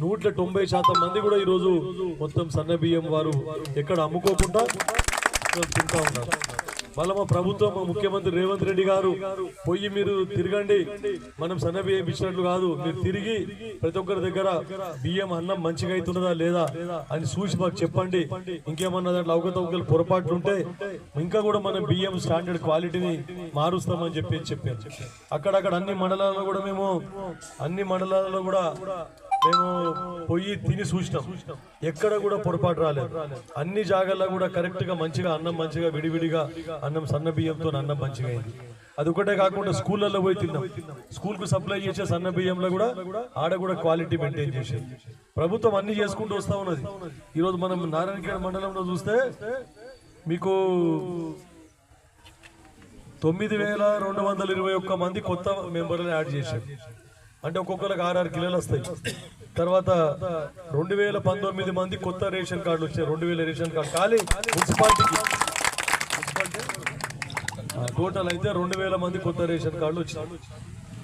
నూట్ల తొంభై శాతం మంది కూడా ఈరోజు మొత్తం సన్న బియ్యం వారు ఎక్కడ అమ్ముకోకుండా తింటా ఉన్నారు. మళ్ళీ మా ప్రభుత్వం మా ముఖ్యమంత్రి రేవంత్ రెడ్డి గారు పోయి మీరు తిరగండి. మనం సన్న బియ్యం ఇచ్చినట్లు కాదు. మీరు తిరిగి ప్రతి ఒక్కరి దగ్గర బియ్యం అన్నం మంచిగా అవుతున్నదా లేదా అని చూసి మాకు చెప్పండి. ఇంకేమన్నా దాంట్లో అవకతవకలు పొరపాట్లు ఉంటే ఇంకా కూడా మనం బియ్యం స్టాండర్డ్ క్వాలిటీని మారుస్తామని చెప్పి చెప్పారు. అక్కడక్కడ అన్ని మండలాల్లో కూడా మేము అన్ని మండలాల్లో కూడా మేము పొయ్యి తిని చూసినాం ఎక్కడ కూడా పొరపాటు రాలేదు. అన్ని జాగాల్లో కూడా కరెక్ట్గా మంచిగా అన్నం మంచిగా విడివిడిగా అన్నం సన్న బియ్యంతో అన్నం మంచిగా అయింది. అది ఒకటే కాకుండా స్కూళ్ళల్లో పోయి తిన్నాం. స్కూల్కు సప్లై చేసే సన్న బియ్యంలో కూడా ఆడ కూడా క్వాలిటీ మెయింటైన్ చేసేది ప్రభుత్వం అన్ని చేసుకుంటూ వస్తా ఉన్నది. ఈరోజు మనం నారాయణఖేడ్ మండలంలో చూస్తే మీకు తొమ్మిది వేల రెండు వందల ఇరవై ఒక్క మంది కొత్త మెంబర్లను యాడ్ చేశారు. అంటే ఒక్కొక్కరికి ఆరు కిలోలు వస్తాయి. తర్వాత రెండు వేల పంతొమ్మిది మంది కొత్త రేషన్ కార్డులు వచ్చాయి. రెండు వేల రేషన్ కార్డు. ఖాళీ మున్సిపాలిటీకి టోటల్ అయితే రెండు వేల మంది కొత్త రేషన్ కార్డులు వచ్చాయి.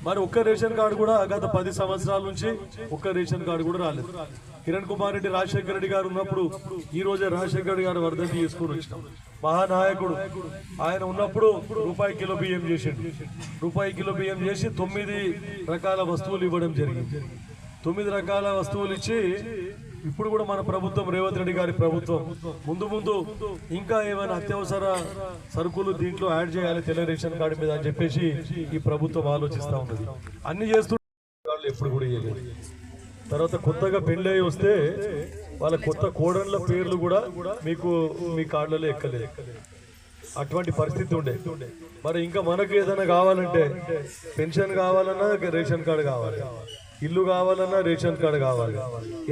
మరి ఒక్క రేషన్ కార్డు కూడా గత పది సంవత్సరాల నుంచి ఒక్క రేషన్ కార్డు కూడా రాలేదు. కిరణ్ కుమార్ రెడ్డి రాజశేఖర రెడ్డి గారు ఉన్నప్పుడు ఈ రోజే రాజశేఖర రెడ్డి గారు వర్ధంతి చేసుకుని వచ్చినాం. మహానాయకుడు. ఆయన ఉన్నప్పుడు రూపాయి కిలో బియ్యం చేసిండు. రూపాయి కిలో బియ్యం చేసి తొమ్మిది రకాల వస్తువులు ఇవ్వడం జరిగింది. తొమ్మిది రకాల వస్తువులు ఇచ్చి ఇప్పుడు కూడా మన ప్రభుత్వం రేవంత్ రెడ్డి గారి ప్రభుత్వం. ముందు ముందు ఇంకా ఏమైనా అత్యవసర సరుకులు దీంట్లో యాడ్ చేయాలి తెల్ల రేషన్ కార్డు మీద అని చెప్పేసి ఈ ప్రభుత్వం ఆలోచిస్తూ ఉన్నది. అన్ని చేస్తూ వాళ్ళు ఎప్పుడు కూడా తర్వాత కొత్తగా పెళ్ళి అయి వస్తే వాళ్ళ కొత్త కోడళ్ళ పేర్లు కూడా మీకు మీ కార్డులలో ఎక్కలేదు. అటువంటి పరిస్థితి ఉండే. మరి ఇంకా మనకు ఏదైనా కావాలంటే పెన్షన్ కావాలన్నా రేషన్ కార్డు కావాలి. ఇల్లు కావాలన్నా రేషన్ కార్డు కావాలి.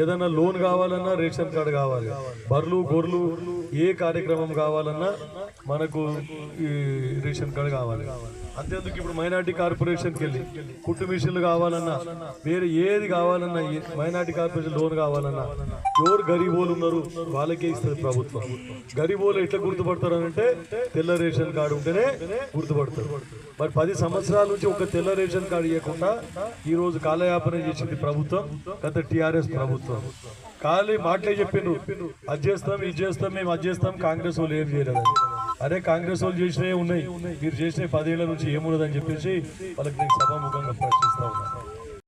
ఏదైనా లోన్ కావాలన్నా రేషన్ కార్డు కావాలి. బర్లు గొర్రెలు ఏ కార్యక్రమం కావాలన్నా మనకు ఈ రేషన్ కార్డు కావాలి. అంతేందుకు ఇప్పుడు మైనార్టీ కార్పొరేషన్కి వెళ్ళి కుట్టు మిషన్లు కావాలన్నా వేరే ఏది కావాలన్నా మైనార్టీ కార్పొరేషన్ లోన్ కావాలన్నా ఎవరు గరీబోలు ఉన్నారు వాళ్ళకే ఇస్తుంది ప్రభుత్వం. గరీబోలు ఎట్లా గుర్తుపడతారు అంటే తెల్ల రేషన్ కార్డు ఉంటేనే గుర్తుపడతారు. మరి పది సంవత్సరాల నుంచి ఒక తెల్ల రేషన్ కార్డు ఇవ్వకుండా ఈరోజు కాలయాపన చేసింది ప్రభుత్వం గత టీఆర్ఎస్ ప్రభుత్వం. ఖాళీ మాటలే చెప్పిండ్రు. అది చేస్తాం ఇది చేస్తాం మేము అది చేస్తాం కాంగ్రెస్ వాళ్ళు ఏం చేయలేదని. అరే కాంగ్రెస్ వాళ్ళు చేసినవి ఉన్నాయి. మీరు చేసిన పదేళ్ళ నుంచి ఏమున్నదని చెప్పేసి వాళ్ళకి నేను సభాముఖంగా ప్రశ్నిస్తా ఉన్నాను